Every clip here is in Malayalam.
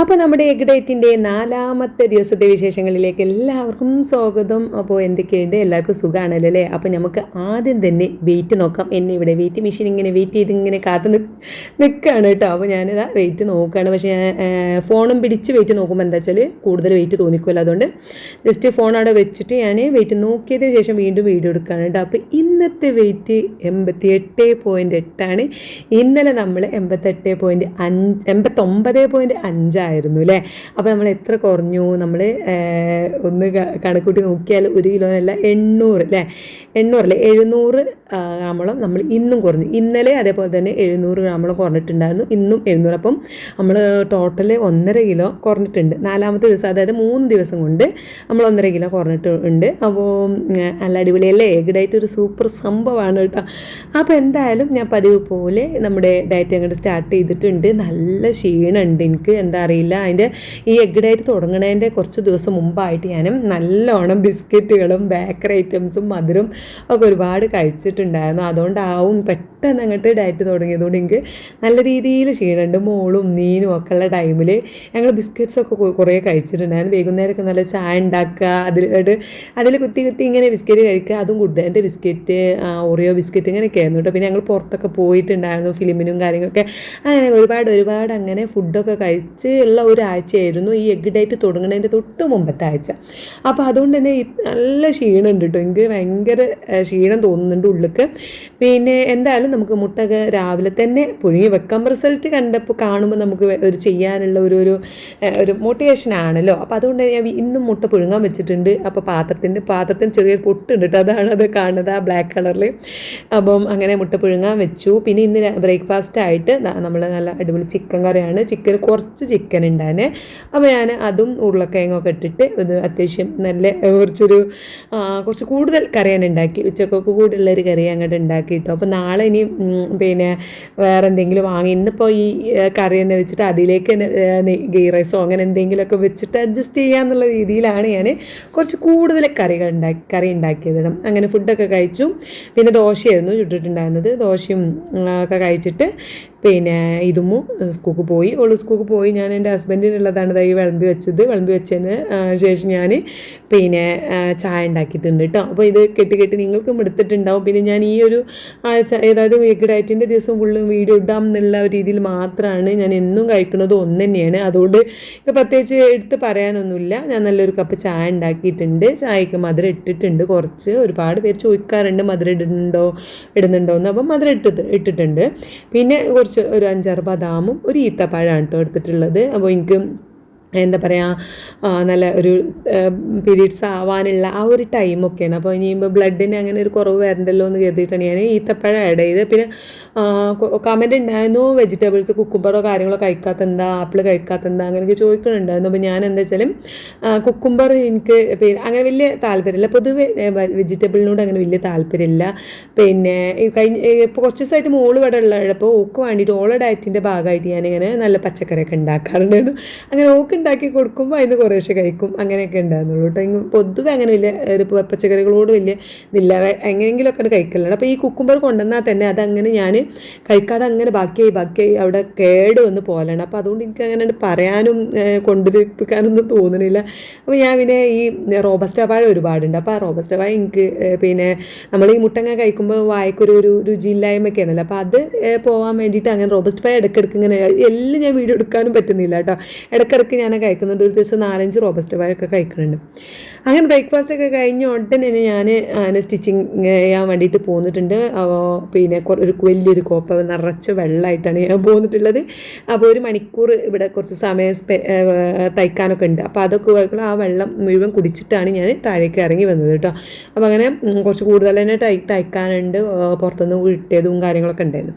അപ്പോൾ നമ്മുടെ എഗ് ഡേറ്റിന്റെ നാലാമത്തെ ദിവസത്തെ വിശേഷങ്ങളിലേക്ക് എല്ലാവർക്കും സ്വാഗതം. അപ്പോൾ എന്തൊക്കെയുണ്ട്? എല്ലാവർക്കും സുഖമാണല്ലോ അല്ലേ? അപ്പോൾ നമുക്ക് ആദ്യം തന്നെ വെയിറ്റ് നോക്കാം. എന്നെ ഇവിടെ വെയിറ്റ് മെഷീൻ ഇങ്ങനെ വെയിറ്റ് ചെയ്ത് ഇങ്ങനെ കാത്തു നിൽക്കുകയാണ് കേട്ടോ. അപ്പോൾ ഞാനിതാ വെയിറ്റ് നോക്കുകയാണ് പക്ഷേ ഞാൻ ഫോണും പിടിച്ച് വെയിറ്റ് നോക്കുമ്പോൾ എന്താ വെച്ചാൽ കൂടുതൽ വെയിറ്റ് തോന്നിക്കുമല്ലോ അതുകൊണ്ട് ജസ്റ്റ് ഫോൺ അവിടെ വെച്ചിട്ട് ഞാൻ വെയിറ്റ് നോക്കിയതിന് ശേഷം വീണ്ടും വീഡിയോ എടുക്കുകയാണ് കേട്ടോ. അപ്പോൾ ഇന്നത്തെ വെയിറ്റ് എൺപത്തി എട്ട് പോയിന്റ് എട്ടാണ്. ഇന്നലെ നമ്മൾ എൺപത്തെട്ട് പോയിന്റ് അഞ്ച് എൺപത്തൊമ്പത് പോയിന്റ് അഞ്ചായിരുന്നു അല്ലേ? അപ്പോൾ നമ്മൾ എത്ര കുറഞ്ഞു? നമ്മൾ ഒന്ന് കണക്കൂട്ടി നോക്കിയാൽ ഒരു കിലോനല്ല എണ്ണൂറ് അല്ലേ? എണ്ണൂറല്ലേ എഴുന്നൂറ് ഗ്രാമളം നമ്മൾ ഇന്നും കുറഞ്ഞു. ഇന്നലെ അതേപോലെ തന്നെ എഴുന്നൂറ് ഗ്രാമോളം കുറഞ്ഞിട്ടുണ്ടായിരുന്നു ഇന്നും എഴുന്നൂറ്. അപ്പം നമ്മൾ ടോട്ടൽ ഒന്നര കിലോ കുറഞ്ഞിട്ടുണ്ട്. നാലാമത്തെ ദിവസം അതായത് മൂന്ന് ദിവസം കൊണ്ട് നമ്മൾ ഒന്നര കിലോ കുറഞ്ഞിട്ടുണ്ട്. അപ്പോൾ നല്ല അടിപൊളിയല്ലേ എഗ് ഡയറ്റ് ഒരു സൂപ്പർ സംഭവമാണ് കേട്ടോ. അപ്പോൾ എന്തായാലും ഞാൻ പതിവ് പോലെ നമ്മുടെ ഡയറ്റ് അങ്ങോട്ട് സ്റ്റാർട്ട് ചെയ്തിട്ടുണ്ട്. നല്ല ക്ഷീണമുണ്ട്. എനിക്ക് എന്താ അറിയില്ല. അതിന്റെ ഈ എഗ് ഡയറ്റ് തുടങ്ങണതിന്റെ കുറച്ച് ദിവസം മുമ്പായിട്ട് ഞാൻ നല്ലോണം ബിസ്ക്കറ്റുകളും ബേക്കറി ഐറ്റംസും മധുരം ഒക്കെ ഒരുപാട് കഴിച്ചിട്ടുണ്ടായിരുന്നു. അതുകൊണ്ടാവും പെട്ടെന്ന് അങ്ങോട്ട് ഡയറ്റ് തുടങ്ങിയതുകൊണ്ട് എനിക്ക് നല്ല രീതിയിൽ ക്ഷീണമുണ്ട് മോളും നീനും ഒക്കെ ഉള്ള ടൈമിൽ ഞങ്ങൾ ബിസ്ക്കറ്റ്സ് ഒക്കെ കുറേ കഴിച്ചിട്ടുണ്ടായിരുന്നു വൈകുന്നേരമൊക്കെ നല്ല ചായ ഉണ്ടാക്കുക അതിൽ അതിൽ കുത്തി കുത്തി ഇങ്ങനെ ബിസ്ക്കറ്റ് കഴിക്കുക അതും ഗുഡ് എന്റെ ബിസ്ക്കറ്റ് ഓറിയോ ബിസ്ക്കറ്റ് ഇങ്ങനെയൊക്കെ ആയിരുന്നു കേട്ടോ പിന്നെ ഞങ്ങൾ പുറത്തൊക്കെ പോയിട്ടുണ്ടായിരുന്നു ഫിലിമിനും കാര്യങ്ങളൊക്കെ. അങ്ങനെ ഒരുപാട് ഒരുപാട് അങ്ങനെ ഫുഡൊക്കെ കഴിച്ച് ഉള്ള ഒരാഴ്ചയായിരുന്നു ഈ എഗ് ഡയറ്റ് തുടങ്ങുന്നതിന്റെ തൊട്ട് മുമ്പത്തെ ആഴ്ച. അപ്പോൾ അതുകൊണ്ട് തന്നെ നല്ല ക്ഷീണമുണ്ട് കേട്ടോ എനിക്ക് ഭയങ്കര ക്ഷീണം തോന്നുന്നുണ്ട് ഉള്ളിക്ക്. പിന്നെ എന്തായാലും നമുക്ക് മുട്ടൊക്കെ രാവിലെ തന്നെ പുഴുങ്ങി വെക്കാം. റിസൾട്ട് കണ്ടപ്പോൾ കാണുമ്പോൾ നമുക്ക് ഒരു ചെയ്യാനുള്ള ഒരു ഒരു ഒരു മോട്ടിവേഷൻ ആണല്ലോ. അപ്പോൾ അതുകൊണ്ട് ഞാൻ ഇന്നും മുട്ട പുഴുങ്ങാൻ വെച്ചിട്ടുണ്ട്. അപ്പോൾ പാത്രത്തിന്റെ പാത്രത്തിന് ചെറിയൊരു പൊട്ടുണ്ട് കേട്ടോ. അതാണ് അത് കാണുന്നത് ആ ബ്ലാക്ക് കളറിൽ അപ്പം അങ്ങനെ മുട്ട പുഴുങ്ങാൻ വെച്ചു. പിന്നെ ഇന്ന് ബ്രേക്ക്ഫാസ്റ്റ് ആയിട്ട് നമ്മൾ നല്ല അടിപൊളി ചിക്കൻ കറിയാണ്. ചിക്കൻ കുറച്ച് ചിക്കൻ ഉണ്ടായിരുന്നേ അപ്പോൾ ഞാൻ അതും ഉരുളക്കിഴങ്ങൊക്കെ ഇട്ടിട്ട് ഇത് അത്യാവശ്യം നല്ല കുറച്ചൊരു കുറച്ച് കൂടുതൽ കറിയാൻ ഉണ്ടാക്കി. ഉച്ചക്കൊക്കെ കൂടുതലുള്ളൊരു കറി അങ്ങോട്ട് ഉണ്ടാക്കി കിട്ടും അപ്പോൾ നാളെ ഇനി ഉം, പിന്നെ വേറെ എന്തെങ്കിലും വാങ്ങി ഇന്നിപ്പോൾ ഈ കറി തന്നെ വെച്ചിട്ട് അതിലേക്ക് ഗീ റൈസോ അങ്ങനെ എന്തെങ്കിലുമൊക്കെ വെച്ചിട്ട് അഡ്ജസ്റ്റ് ചെയ്യാന്നുള്ള രീതിയിലാണ് ഞാൻ കുറച്ച് കൂടുതൽ കറികൾ ഉണ്ടാക്കി കറി ഉണ്ടാക്കിയത്. അങ്ങനെ ഫുഡൊക്കെ കഴിച്ചു പിന്നെ ദോശയായിരുന്നു ചുട്ടിട്ടുണ്ടായിരുന്നത്. ദോശയും ഒക്കെ കഴിച്ചിട്ട് പിന്നെ ഇതുമു സ്കൂൾക്ക് പോയി. ഓൾ സ്കൂൾക്ക് പോയി. ഞാൻ എന്റെ ഹസ്ബൻഡിനുള്ളതാണ് ഇതായി വിളമ്പി വെച്ചത്. വിളമ്പി വെച്ചതിന് ശേഷം ഞാൻ പിന്നെ ചായ ഉണ്ടാക്കിയിട്ടുണ്ട് കേട്ടോ അപ്പോൾ ഇത് കെട്ടി കെട്ടി നിങ്ങൾക്കും എടുത്തിട്ടുണ്ടാവും. പിന്നെ ഞാൻ ഈ ഒരു ആഴ്ച അതായത് വീക്ക് ഡയറ്റിന്റെ ദിവസം ഫുള്ളും വീഡിയോ ഇടാം എന്നുള്ള രീതിയിൽ മാത്രമാണ് ഞാൻ എന്നും കഴിക്കുന്നത്. ഒന്ന് തന്നെയാണ്. അതുകൊണ്ട് പ്രത്യേകിച്ച് എടുത്ത് പറയാനൊന്നുമില്ല. ഞാൻ നല്ലൊരു കപ്പ് ചായ ഉണ്ടാക്കിയിട്ടുണ്ട്. ചായക്ക് മധുരം ഇട്ടിട്ടുണ്ട്. കുറച്ച് ഒരുപാട് പേര് ചോദിക്കാറുണ്ട് മധുരം ഇടുന്നുണ്ടോ? ഇടുന്നുണ്ടോ എന്ന് അപ്പം മധുരം ഇട്ടിട്ട് ഇട്ടിട്ടുണ്ട്. പിന്നെ കുറച്ച് ഒരു അഞ്ചാറ് ബദാമും ഒരു ഈത്തപ്പഴമാണ് കേട്ടോ എടുത്തിട്ടുള്ളത്. അപ്പോൾ എനിക്ക് എന്താ പറയുക നല്ല ഒരു പീരീഡ്സ് ആവാനുള്ള ആ ഒരു ടൈമൊക്കെയാണ് അപ്പോൾ ഇനിയിപ്പോൾ ബ്ലഡിന് അങ്ങനെ ഒരു കുറവ് വരണ്ടല്ലോ എന്ന് കരുതിയിട്ടാണ് ഞാൻ ഈത്തപ്പഴം ആഡ് ചെയ്ത് പിന്നെ കമന്റ് ഉണ്ടായിരുന്നു വെജിറ്റബിൾസ് കുക്കുംബറോ കാര്യങ്ങളോ കഴിക്കാത്ത എന്താ ആപ്പിൾ കഴിക്കാത്ത എന്താ അങ്ങനെയൊക്കെ ചോദിക്കുന്നുണ്ടായിരുന്നു അപ്പോൾ ഞാൻ എന്താ വെച്ചാലും കുക്കുംബർ എനിക്ക് പിന്നെ അങ്ങനെ വലിയ താല്പര്യമില്ല. പൊതുവെ വെജിറ്റബിളിനോട് അങ്ങനെ വലിയ താല്പര്യമില്ല. പിന്നെ കഴിഞ്ഞ ഇപ്പോൾ കുറച്ച് ദിവസമായിട്ട് മോൾ ഇവിടെ ഉള്ളപ്പോൾ ഓക്ക് വേണ്ടിയിട്ട് ഓളെ ഡയറ്റിന്റെ ഭാഗമായിട്ട് ഞാനിങ്ങനെ നല്ല പച്ചക്കറിയൊക്കെ ഉണ്ടാക്കാറുണ്ടായിരുന്നു അങ്ങനെ ഓക്ക് ഉണ്ടാക്കി കൊടുക്കുമ്പോൾ അതിന് കുറേശ്ശെ കഴിക്കും. അങ്ങനെയൊക്കെ ഉണ്ടായിരുന്നുള്ളൂ കേട്ടോ. പൊതുവെ അങ്ങനെ വലിയ ഒരു പച്ചക്കറികളോട് വലിയ ഇതില്ല എങ്ങനെയെങ്കിലുമൊക്കെ അത് കഴിക്കലുണ്ട് അപ്പോൾ ഈ കുക്കുമ്പർ കൊണ്ടുവന്നാൽ തന്നെ അതങ്ങനെ ഞാൻ കഴിക്കാതെ അങ്ങനെ ബാക്കിയായി ബാക്കിയായി അവിടെ കേട് വന്ന് പോലാണ്. അപ്പോൾ അതുകൊണ്ട് എനിക്ക് അങ്ങനെ പറയാനും കൊണ്ടുവരിപ്പിക്കാനൊന്നും തോന്നുന്നില്ല അപ്പോൾ ഞാൻ പിന്നെ ഈ റോബസ്റ്റ വാഴ ഒരുപാടുണ്ട്. അപ്പോൾ ആ റോബസ്റ്റ വാഴ എനിക്ക് പിന്നെ നമ്മൾ ഈ മുട്ടങ്ങ കഴിക്കുമ്പോൾ വായക്കൊരു ഒരു രുചിയില്ലായ്മയൊക്കെ ആണല്ലോ അപ്പോൾ അത് പോകാൻ വേണ്ടിയിട്ട് അങ്ങനെ റോബസ്റ്റ് വാഴ ഇടയ്ക്കിടയ്ക്ക് ഇങ്ങനെ എല്ലാം ഞാൻ വീഡിയോ എടുക്കാനും പറ്റുന്നില്ല കേട്ടോ. ഇടയ്ക്കിടയ്ക്ക് ഞാൻ കഴിക്കുന്നുണ്ട്. ഒരു ദിവസം നാലഞ്ച് റോബസ്റ്റ് വാഴ ഒക്കെ കഴിക്കുന്നുണ്ട്. അങ്ങനെ ബ്രേക്ക്ഫാസ്റ്റ് ഒക്കെ കഴിഞ്ഞ ഉടനെ ഞാൻ അങ്ങനെ സ്റ്റിച്ചിങ് ചെയ്യാൻ വേണ്ടിയിട്ട് പോന്നിട്ടുണ്ട്. പിന്നെ ഒരു വലിയൊരു കോപ്പ നിറച്ച് വെള്ളമായിട്ടാണ് ഞാൻ പോന്നിട്ടുള്ളത്. അപ്പോൾ ഒരു മണിക്കൂർ ഇവിടെ കുറച്ച് സമയം തയ്ക്കാനൊക്കെ ഉണ്ട്. അപ്പോൾ അതൊക്കെ ആ വെള്ളം മുഴുവൻ കുടിച്ചിട്ടാണ് ഞാൻ താഴേക്ക് ഇറങ്ങി വന്നത് കേട്ടോ. അപ്പോൾ അങ്ങനെ കുറച്ച് കൂടുതൽ തന്നെ തയ് തയ്ക്കാനുണ്ട്. പുറത്തുനിന്ന് കിട്ടിയതും കാര്യങ്ങളൊക്കെ ഉണ്ടായിരുന്നു.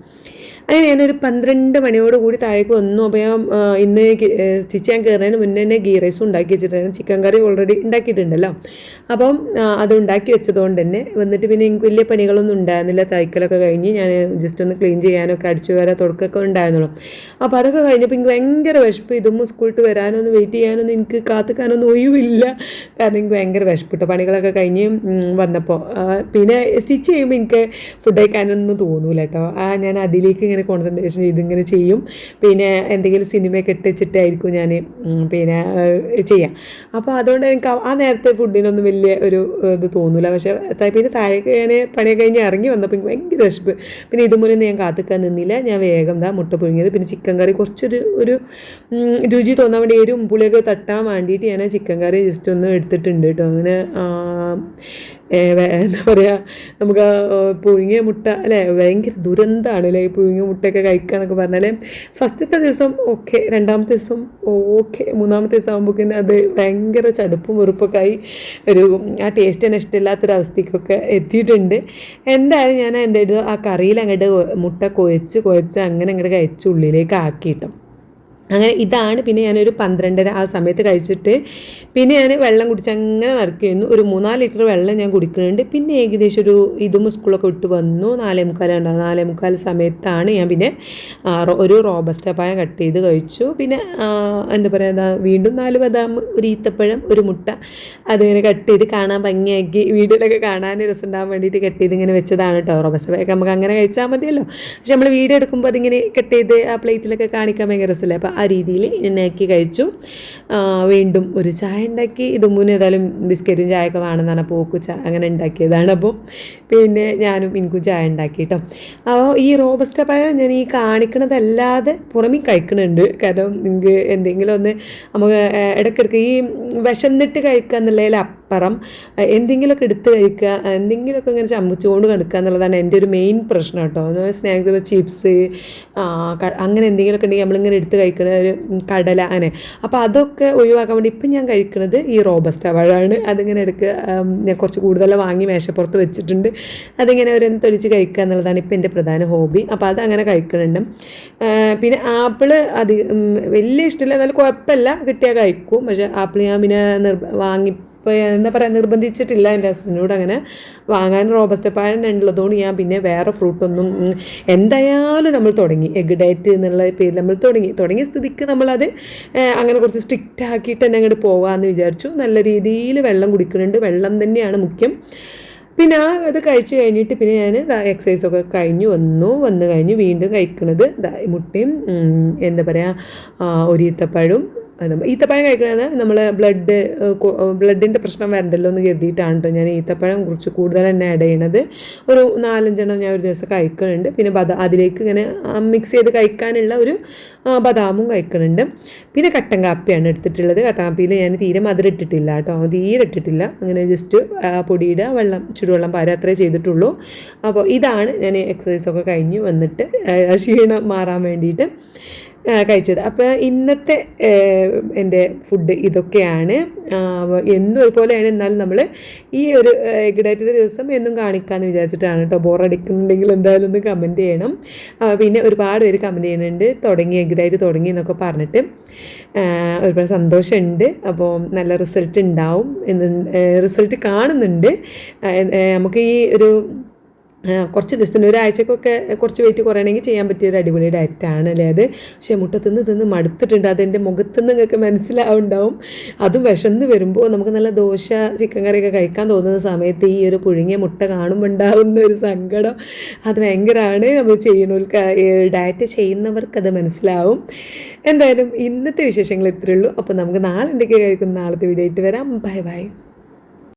അങ്ങനെ ഞാനൊരു പന്ത്രണ്ട് മണിയോട് കൂടി താഴേക്ക് വന്നു. അപ്പോൾ ഞാൻ ഇന്ന് ചെയ്യാൻ കയറുന്നതിന് മുന്നേ തന്നെ ഗീ റൈസും ഉണ്ടാക്കി വെച്ചിട്ടുണ്ടായിരുന്നു. ചിക്കൻ കറി ഓൾറെഡി ഉണ്ടാക്കിയിട്ടുണ്ടല്ലോ. അപ്പം അത് ഉണ്ടാക്കി വെച്ചതുകൊണ്ട് തന്നെ വന്നിട്ട് പിന്നെ എനിക്ക് വലിയ പണികളൊന്നും ഉണ്ടായിരുന്നില്ല. തൈക്കലൊക്കെ കഴിഞ്ഞ് ഞാൻ ജസ്റ്റ് ഒന്ന് ക്ലീൻ ചെയ്യാനൊക്കെ അടിച്ചു വരാൻ തുടക്കമൊക്കെ ഉണ്ടായിരുന്നുള്ളൂ. അപ്പോൾ അതൊക്കെ കഴിഞ്ഞപ്പോൾ എനിക്ക് ഭയങ്കര വിശപ്പ്. ഇതും സ്കൂളിട്ട് വരാനൊന്നും വെയിറ്റ് ചെയ്യാനൊന്നും എനിക്ക് കാത്തുക്കാനൊന്നും ഒഴിവില്ല. കാരണം എനിക്ക് ഭയങ്കര വിശപ്പിട്ട. പണികളൊക്കെ കഴിഞ്ഞ് വന്നപ്പോൾ പിന്നെ സ്റ്റിച്ച് ചെയ്യുമ്പോൾ എനിക്ക് ഫുഡ് കഴിക്കാനൊന്നും തോന്നൂല കേട്ടോ ആ ഞാൻ അതിലേക്ക് ഇങ്ങനെ ഇങ്ങനെ കോൺസെൻട്രേഷൻ ചെയ്ത് ഇങ്ങനെ ചെയ്യും. പിന്നെ എന്തെങ്കിലും സിനിമയൊക്കെ ഇട്ടിച്ചിട്ടായിരിക്കും ഞാൻ പിന്നെ ചെയ്യാം. അപ്പോൾ അതുകൊണ്ട് എനിക്ക് ആ- നേരത്തെ ഫുഡിനൊന്നും വലിയ ഒരു ഇത് തോന്നില്ല പക്ഷേ പിന്നെ താഴേക്ക് ഞാൻ പണിയെ കഴിഞ്ഞ് ഇറങ്ങി വന്നപ്പോൾ എനിക്ക് ഭയങ്കര വിശപ്പ്. പിന്നെ ഇതുമൂലം ഞാൻ കാത്തിക്കാൻ നിന്നില്ല. ഞാൻ വേഗം ദാ മുട്ട പുഴുങ്ങിയത്. പിന്നെ ചിക്കൻ കറി കുറച്ചൊരു ഒരു രുചി തോന്നാൻ വേണ്ടി ഒരു പുളിയൊക്കെ തട്ടാൻ വേണ്ടിയിട്ട് ഞാൻ ചിക്കൻ കറി ജസ്റ്റ് ഒന്ന് എടുത്തിട്ടുണ്ട് കേട്ടോ. അങ്ങനെ എന്താ പറയുക നമുക്ക് പുഴുങ്ങിയ മുട്ട അല്ലേ ഭയങ്കര ദുരന്തമാണ് അല്ലേ ഈ പുഴുങ്ങിയ മുട്ടയൊക്കെ കഴിക്കുക എന്നൊക്കെ പറഞ്ഞാൽ ഫസ്റ്റത്തെ ദിവസം ഓക്കെ രണ്ടാമത്തെ ദിവസം ഓക്കെ മൂന്നാമത്തെ ദിവസം ആകുമ്പോഴേക്കും അത് ഭയങ്കര ചടുപ്പും വെറുപ്പൊക്കെ ആയി ഒരു ആ ടേസ്റ്റ് തന്നെ ഇഷ്ടമില്ലാത്തൊരവസ്ഥയ്ക്കൊക്കെ എത്തിയിട്ടുണ്ട്. എന്തായാലും ഞാൻ എന്റെ ആ കറിയിൽ അങ്ങോട്ട് മുട്ട കൊയച്ച് കൊയച്ച് അങ്ങനെ അങ്ങോട്ട് കഴിച്ച് ഉള്ളിലേക്ക് ആക്കിയിട്ടു. അങ്ങനെ ഇതാണ് പിന്നെ ഞാനൊരു പന്ത്രണ്ടര ആ സമയത്ത് കഴിച്ചിട്ട് പിന്നെ ഞാൻ വെള്ളം കുടിച്ച് അങ്ങനെ നടക്കുകയായിരുന്നു. ഒരു മൂന്നാൽ ലിറ്റർ വെള്ളം ഞാൻ കുടിക്കുന്നുണ്ട്. പിന്നെ ഏകദേശം ഒരു ഇതും സ്കൂളൊക്കെ വിട്ട് വന്നു. നാലേ മുക്കാലുണ്ടാവും നാലേ മുക്കാൽ സമയത്താണ് ഞാൻ പിന്നെ ഒരു റോബസ്റ്റ പഴം കട്ട് ചെയ്ത് കഴിച്ചു. പിന്നെ എന്താ പറയുക വീണ്ടും നാല് ബദാം ഒരു ഈത്തപ്പഴം ഒരു മുട്ട അതിങ്ങനെ കട്ട് ചെയ്ത് കാണാൻ ഭംഗിയാക്കി വീഡിയോയിലൊക്കെ കാണാൻ രസമുണ്ടാകാൻ വേണ്ടിയിട്ട് കട്ട് ചെയ്ത് ഇങ്ങനെ വെച്ചതാണ് കേട്ടോ. റോബസ്റ്റ പഴം നമുക്ക് അങ്ങനെ കഴിച്ചാൽ മതിയല്ലോ. പക്ഷെ നമ്മൾ വീഡിയോ എടുക്കുമ്പോൾ അതിങ്ങനെ കട്ട് ചെയ്ത് ആ പ്ലേറ്റിലൊക്കെ കാണിക്കാൻ ഭയങ്കര രസമല്ലേ? അപ്പോൾ ആ രീതിയിൽ ആക്കി കഴിച്ചു. വീണ്ടും ഒരു ചായ ഉണ്ടാക്കി. ഇത് മുന്നേ ഏതായാലും ബിസ്ക്കറ്റും ചായയൊക്കെ വേണമെന്നാണ് പോക്ക് ചായ അങ്ങനെ ഉണ്ടാക്കിയതാണ് അപ്പോൾ പിന്നെ ഞാനും എനിക്കും ചായ ഉണ്ടാക്കി കേട്ടോ. അപ്പോൾ ഈ റോബസ്റ്റ പഴം ഞാൻ ഈ കാണിക്കണതല്ലാതെ പുറമേ കഴിക്കണുണ്ട്. കാരണം നിങ്ങൾക്ക് എന്തെങ്കിലും ഒന്ന് നമുക്ക് ഇടയ്ക്കിടയ്ക്ക് ഈ വിശന്നിട്ട് കഴിക്കുക എന്നുള്ളതിൽ അപ്പുറം എന്തെങ്കിലുമൊക്കെ എടുത്ത് കഴിക്കുക എന്തെങ്കിലുമൊക്കെ ഇങ്ങനെ ചമ്മച്ചുകൊണ്ട് കിടക്കുക എന്നുള്ളതാണ് എന്റെ ഒരു മെയിൻ പ്രശ്നം കേട്ടോ. സ്നാക്സ് ചിപ്സ് അങ്ങനെ എന്തെങ്കിലുമൊക്കെ ഉണ്ടെങ്കിൽ നമ്മളിങ്ങനെ എടുത്ത് കഴിക്കുന്ന ഒരു കടല അങ്ങനെ. അപ്പോൾ അതൊക്കെ ഒഴിവാക്കാൻ വേണ്ടി ഇപ്പം ഞാൻ കഴിക്കുന്നത് ഈ റോബസ്റ്റ പഴമാണ്. അതിങ്ങനെ എടുക്കുക ഞാൻ കുറച്ച് കൂടുതൽ വാങ്ങി മേശപ്പുറത്ത് വെച്ചിട്ടുണ്ട്. അതിങ്ങനെ ഒരു തൊലിച്ച് കഴിക്കുക എന്നുള്ളതാണ് ഇപ്പം എന്റെ പ്രധാന ഹോബി. അപ്പോൾ അതങ്ങനെ കഴിക്കുന്നുണ്ട് പിന്നെ ആപ്പിൾ ഉം, വലിയ ഇഷ്ടമില്ല എന്നാലും കുഴപ്പമില്ല. കിട്ടിയാൽ കഴിക്കും. പക്ഷേ ആപ്പിൾ ഞാൻ പിന്നെ നിർബ വാങ്ങി ഇപ്പോൾ എന്താ പറയുക നിർബന്ധിച്ചിട്ടില്ല എന്റെ ഹസ്ബൻഡിനോട് അങ്ങനെ. വാങ്ങാൻ റോബസ്റ്റ് പഴം ഉള്ളതുകൊണ്ട് ഞാൻ പിന്നെ വേറെ ഫ്രൂട്ടൊന്നും എന്തായാലും നമ്മൾ തുടങ്ങി. എഗ് ഡയറ്റ് എന്നുള്ള പേരിൽ നമ്മൾ തുടങ്ങി. തുടങ്ങിയ സ്ഥിതിക്ക് നമ്മളത് അങ്ങനെ കുറച്ച് സ്ട്രിക്റ്റ് ആക്കിയിട്ട് തന്നെ അങ്ങോട്ട് പോകാമെന്ന് വിചാരിച്ചു. നല്ല രീതിയിൽ വെള്ളം കുടിക്കുന്നുണ്ട്. വെള്ളം തന്നെയാണ് മുഖ്യം. പിന്നെ ആ അത് കഴിച്ച് കഴിഞ്ഞിട്ട് പിന്നെ ഞാൻ എക്സസൈസ് ഒക്കെ കഴിഞ്ഞു. വന്നു. വന്നു കഴിഞ്ഞ് വീണ്ടും കഴിക്കുന്നത് മുട്ടയും എന്താ പറയുക ഒരു ഈത്തപ്പഴവും അത് ഈത്തപ്പഴം കഴിക്കുന്നത് നമ്മൾ ബ്ലഡ് ബ്ലഡിന്റെ പ്രശ്നം വരണ്ടല്ലോ എന്ന് കരുതിയിട്ടാണ് കേട്ടോ ഞാൻ ഈത്തപ്പഴം കുറച്ച് കൂടുതൽ തന്നെ ആഡ് ചെയ്യണത്. ഒരു നാലഞ്ചെണ്ണം ഞാൻ ഒരു ദിവസം കഴിക്കുന്നുണ്ട് പിന്നെ ബദ അതിലേക്ക് ഇങ്ങനെ മിക്സ് ചെയ്ത് കഴിക്കാനുള്ള ഒരു ബദാമും കഴിക്കുന്നുണ്ട് പിന്നെ കട്ടൻ കാപ്പിയാണ് എടുത്തിട്ടുള്ളത്. കട്ടൻ കാപ്പിയിൽ ഞാൻ തീരെ മധുരം ഇട്ടിട്ടില്ല കേട്ടോ തീരെ ഇട്ടിട്ടില്ല. അങ്ങനെ ജസ്റ്റ് പൊടിയിടുക വെള്ളം ചുടുവെള്ളം പാരാത്രേ അത്രേ ചെയ്തിട്ടുള്ളൂ. അപ്പോൾ ഇതാണ് ഞാൻ എക്സസൈസൊക്കെ കഴിഞ്ഞ് വന്നിട്ട് ക്ഷീണം മാറാൻ വേണ്ടിയിട്ട്. കഴിച്ചത്. അപ്പോൾ ഇന്നത്തെ എന്റെ ഫുഡ് ഇതൊക്കെയാണ്. എന്നും ഒരുപോലെയാണ്. എന്നാലും നമ്മൾ ഈ ഒരു എഗ് ഡയറ്റിന്റെ ദിവസം എന്നും കാണിക്കാമെന്ന് വിചാരിച്ചിട്ടാണ് കേട്ടോ ബോറടിക്കുന്നുണ്ടെങ്കിൽ എന്തായാലും ഒന്ന് കമന്റ് ചെയ്യണം. പിന്നെ ഒരുപാട് പേര് കമന്റ് ചെയ്യുന്നുണ്ട്. തുടങ്ങി എഗ് ഡയറ്റ് തുടങ്ങി എന്നൊക്കെ പറഞ്ഞിട്ട്. ഒരുപാട് സന്തോഷമുണ്ട്. അപ്പോൾ നല്ല റിസൾട്ട് ഉണ്ടാവും റിസൾട്ട് കാണുന്നുണ്ട്. നമുക്ക് ഈ ഒരു കുറച്ച് ദിവസത്തിന് ഒരാഴ്ചക്കൊക്കെ കുറച്ച് വെയിറ്റ് കുറയണമെങ്കിൽ ചെയ്യാൻ പറ്റിയ ഒരു അടിപൊളി ഡയറ്റാണ് അല്ലേ അത്? പക്ഷേ മുട്ട തിന്ന് തിന്ന് മടുത്തിട്ടുണ്ട്. അതെന്റെ മുഖത്തുനിന്ന് നിങ്ങൾക്ക് മനസ്സിലാവുണ്ടാവും. അതും വിശന്ന് വരുമ്പോൾ നമുക്ക് നല്ല ദോശ ചിക്കൻ കറിയൊക്കെ കഴിക്കാൻ തോന്നുന്ന സമയത്ത് ഈ ഒരു പുഴുങ്ങിയ മുട്ട കാണുമ്പോൾ ഉണ്ടാകുന്ന ഒരു സങ്കടം. അത് ഭയങ്കരമാണ് നമ്മൾ ചെയ്യണ ഡയറ്റ് ചെയ്യുന്നവർക്ക് അത് മനസ്സിലാവും. എന്തായാലും ഇന്നത്തെ വിശേഷങ്ങൾ ഇത്രയേ ഉള്ളൂ. അപ്പോൾ നമുക്ക് നാളെ എന്തൊക്കെ കഴിക്കുന്ന നാളത്തെ വീഡിയോ ആയിട്ട് വരാം. Bye bye